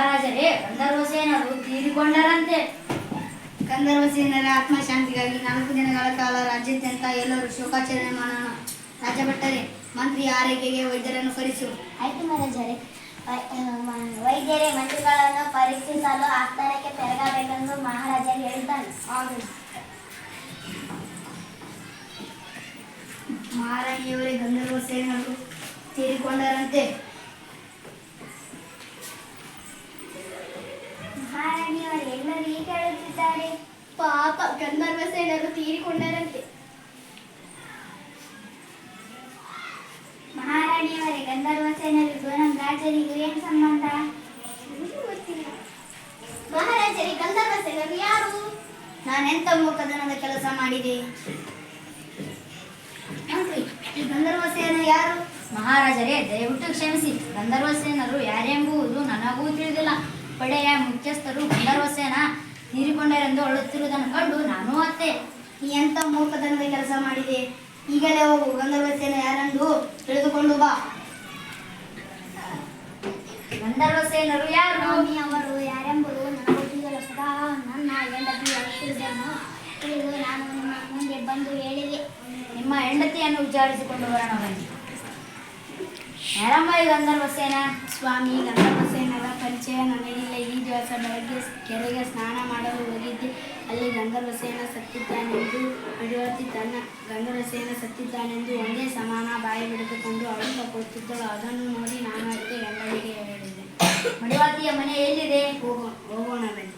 ಮಹಾರಾಜರೇ ಗಂಧರ್ವ ಸೇನರು ತೀರಿಕೊಂಡರಂತೆ. ಗಂಧರ್ವ ಸೇನರ ಆತ್ಮಶಾಂತಿಗಾಗಿ ನಾಲ್ಕು ದಿನಗಳ ಕಾಲ ರಾಜ್ಯಾದ್ಯಂತ ಎಲ್ಲರೂ ಶೋಕಾಚರಣೆ ಮಾಡೋಣ. ರಾಜಭಟ್ಟರೇ ಮಂತ್ರಿ ಆರೈಕೆಗೆ ವೈದ್ಯರನ್ನು ಕರೆಸು ಆಯ್ತು ಮಹಾರಾಜರೇ. ವೈದ್ಯರೇ ಮಂತ್ರಿಗಳನ್ನು ಪರೀಕ್ಷಿಸಲು ಆಸ್ಥಾನಕ್ಕೆ ತೆರಗಬೇಕೆಂದು ಮಹಾರಾಜರು ಹೇಳಿದ್ದಾನೆ ಮಹಾರಾಣಿಯವರೇ ಗಂಧರ್ವ ಸೇನರು ತೀರಿಕೊಂಡರಂತೆ. ಹೇಳುತ್ತಿದ್ದಾರೆ ಪಾಪ ಗಂಧರ್ವ ಸೇನರು ತೀರಿಕೊಂಡರಂತೆ. ಮಹಾರಾಣಿಯವರೇ ಗಂಧರ್ವ ಸೇನರು ನಮ್ಮ ರಾಜರಿಗೂ ಏನು ಸಂಬಂಧ? ಮಹಾರಾಜರಿ ಗಂಧರ್ವ ಸೇನರು ಯಾರು? ನಾನೆಂತ ಮೂಕದನದ ಕೆಲಸ ಮಾಡಿದೆ? ಈ ಗಂಧರ್ವ ಸೇನ ಯಾರು? ಮಹಾರಾಜರೇ ದಯವಿಟ್ಟು ಕ್ಷಮಿಸಿ. ಗಂಧರ್ವ ಸೇನರು ಯಾರೆಂಬುದು ನನಗೂ ತಿಳಿದಿಲ್ಲ. ಪಡೆಯ ಮುಖ್ಯಸ್ಥರು ಗಂಧರ್ವ ಸೇನ. ತೀರಿಕೊಂಡರೆಂದು ಅಳುತ್ತಿರುವುದನ್ನು ಕಂಡು ನಾನು ಅತ್ತೆ. ನೀ ಎಂತ ಮೂರ್ಖತನದ ಕೆಲಸ ಮಾಡಿದೆ? ಈಗಲೇ ಹೋಗು ಗಂಧರ್ವ ಸೇನೆ ಯಾರೆಂದು ತಿಳಿದುಕೊಂಡು ಬಾ. ಗಂಧರ್ವ ಸೇನರು ಯಾರು? ಅವರು ಯಾರೆಂಬುದು ನನಗೆ ಗೊತ್ತಿಲ್ಲ ಸದಾ ನನ್ನ ಹೆಂಡತಿ ಅಳುತ್ತಿರುವುದನ್ನು ತಿಳಿದು ನಾನು ನಿಮ್ಮ ಮುಂದೆ ಬಂದು ಹೇಳಿದೆ. ನಿಮ್ಮ ಹೆಂಡತಿಯನ್ನು ವಿಚಾರಿಸಿಕೊಂಡು ಬರೋಣ ಬನ್ನಿ. ಯಾರಮ್ಮ ಗಂಧರ್ವ ಸೇನ. ಸ್ವಾಮಿ, ಗಂಧರ್ವ ಸೇನರ ಪರಿಚಯ ನನಗಿಲ್ಲ. ಈ ದಿವಸ ಬೆಳಗ್ಗೆ ಕೆರೆಗೆ ಸ್ನಾನ ಮಾಡಲು ಹೋಗಿದ್ದೆ. ಅಲ್ಲಿ ಗಂಧರ್ವ ಸೇನ ಸತ್ತಿದ್ದಾನೆಂದು ಮಡಿವತಿ ತನ್ನ ಗಂಧರ್ವ ಸೇನ ಸತ್ತಿದ್ದಾನೆಂದು ಒಂದೇ ಸಮಾನ ಬಾಯಿ ಬಿಡಿದುಕೊಂಡು ಅಳುಕ ಕೊಡ್ತಿದ್ದಳು ಅದನ್ನು ನೋಡಿ ನಾನು ಅತ್ತೆ ಗಂಡನಿಗೆ ಹೇಳಿದೆ. ಮಡಿವಾತಿಯ ಮನೆ ಎಲ್ಲಿದೆ? ಹೋಗೋಣ ಹೋಗೋಣ ಬನ್ನಿ.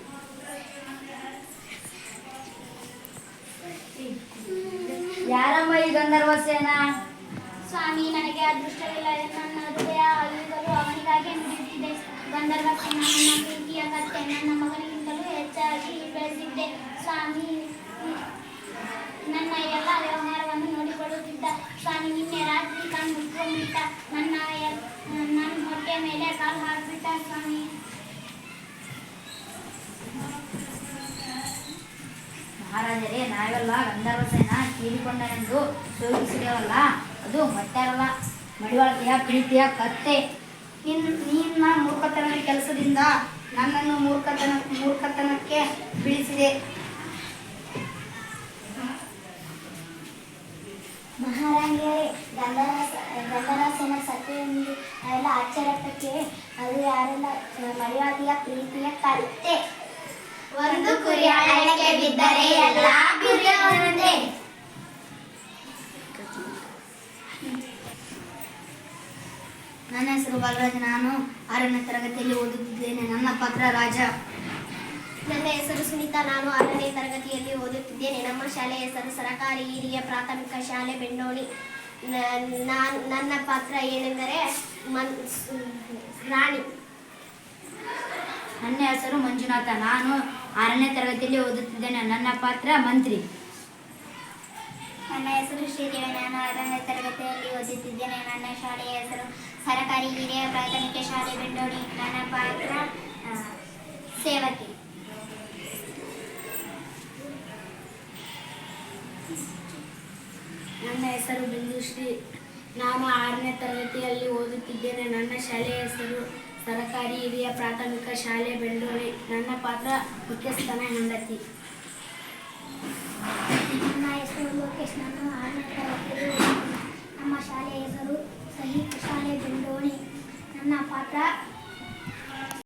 ಯಾರಮ್ಮ ಈ ಸ್ವಾಮಿ, ನನಗೆ ಅದೃಷ್ಟವಿಲ್ಲ. ನನ್ನ ಹೃದಯ ಈಗಲೂ ಅವನಿಗಾಗಿ ನುಡಿಯುತ್ತಿದೆ ಗಂಧರ್ವ ಸೇನ ನನ್ನ ಪ್ರೀತಿಯ ಕತ್ತೆ, ನನ್ನ ಮಗನಿಗಿಂತಲೂ ಹೆಚ್ಚಾಗಿ ಬೆಳೆಸಿದ್ದೆ. ಸ್ವಾಮಿ, ನನ್ನ ಎಲ್ಲ ವ್ಯವಹಾರವನ್ನು ನೋಡಿಕೊಳ್ಳುತ್ತಿದ್ದ. ಸ್ವಾಮಿ, ನಿನ್ನೆ ರಾತ್ರಿ ಕಣ್ಣು ಮುಚ್ಕೊಂಡ್ಬಿಟ್ಟ ನನ್ನ ನನ್ನ ಹೊಟ್ಟೆ ಮೇಲೆ ಕಾಲು ಹಾಕ್ಬಿಟ್ಟ ಸ್ವಾಮಿ. ಮಹಾರಾಜರೇ, ನಾವೆಲ್ಲ ಗಂಧರ್ವ ಸೇನ ತೀರಿಕೊಂಡನೆಂದು ಶೋಕಿಸಿದೆವಲ್ಲ? ಅದು ಮಟ್ಟಾರಲ್ಲ ಮಡಿವಾಳತೆಯ ಪ್ರೀತಿಯ ಕತ್ತೆ. ನಿನ್ ನಿನ್ನ ಮೂರ್ಖತನದ ಕೆಲಸದಿಂದ ನನ್ನನ್ನು ಮೂರ್ಖತನ ಮೂರ್ಖತನಕ್ಕೆ ಬೀಳಿಸಿದೆ ಮಹಾರಾಣಿಯರೇ, ಗಂಧರಾಸ ಗಂಧರಾಸನ ಸೇನ ಸತ್ಯ ಎಂದು ನಾವೆಲ್ಲ ಆಶ್ಚರ್ಯಪಟ್ಟೆ. ಅದು ಯಾರೆಲ್ಲ ಮರ್ಯಾದೆಯ ಪ್ರೀತಿಯ ಕತ್ತೆ? ಒಂದು ಕುರಿ ಹಳ್ಳಕ್ಕೆ ಬಿದ್ದರೆ ಎಲ್ಲ ಬಿರಿಯವರಂತೆ ಹೆಸರು ನಾನು ಆರನೇ ತರಗತಿಯಲ್ಲಿ ಓದುತ್ತಿದ್ದೇನೆ. ನನ್ನ ಪಾತ್ರ ರಾಜ. ನನ್ನ ಹೆಸರು ಸುನೀತಾ. ನಾನು ಆರನೇ ತರಗತಿಯಲ್ಲಿ ಓದುತ್ತಿದ್ದೇನೆ. ನಮ್ಮ ಶಾಲೆಯ ಹೆಸರು ಸರಕಾರಿ ಹಿರಿಯ ಪ್ರಾಥಮಿಕ ಶಾಲೆ ನ- ನಾನ್, ನನ್ನ ಪಾತ್ರ ಏನೆಂದರೆ ಮನ್, ರಾಣಿ. ನನ್ನ ಹೆಸರು ಮಂಜುನಾಥ. ನಾನು ಆರನೇ ತರಗತಿಯಲ್ಲಿ ಓದುತ್ತಿದ್ದೇನೆ. ನನ್ನ ಪಾತ್ರ ಮಂತ್ರಿ. ನನ್ನ ಹೆಸರು ಶ್ರೀದೇವಿ ನಾನು ಆರನೇ ತರಗತಿಯಲ್ಲಿ ಓದುತ್ತಿದ್ದೇನೆ. ನನ್ನ ಶಾಲೆಯ ಹೆಸರು ಸರಕಾರಿ ಹಿರಿಯ ಪ್ರಾಥಮಿಕ ಶಾಲೆ ಬೆಂಡೋಣಿ ನನ್ನ ಪಾತ್ರ ಸೇವಕಿ ನನ್ನ ಹೆಸರು ಬಿಂದುಶ್ರೀ ನಾನು ಆರನೇ ತರಗತಿಯಲ್ಲಿ ಓದುತ್ತಿದ್ದೇನೆ. ನನ್ನ ಶಾಲೆಯ ಹೆಸರು ಸರಕಾರಿ ಹಿರಿಯ ಪ್ರಾಥಮಿಕ ಶಾಲೆ ಬೆಂಡೋಳಿ ನನ್ನ ಪಾತ್ರ ಮುಖ್ಯಸ್ಥನ ಹೆಂಡತಿ. ನಾನು ಆರನೇ ನಮ್ಮ ಶಾಲೆಯ ಹೆಸರು ಸಹಿತ ಶಾಲೆ ಬೆಂಡೋಣಿ ನನ್ನ ಪಾತ್ರ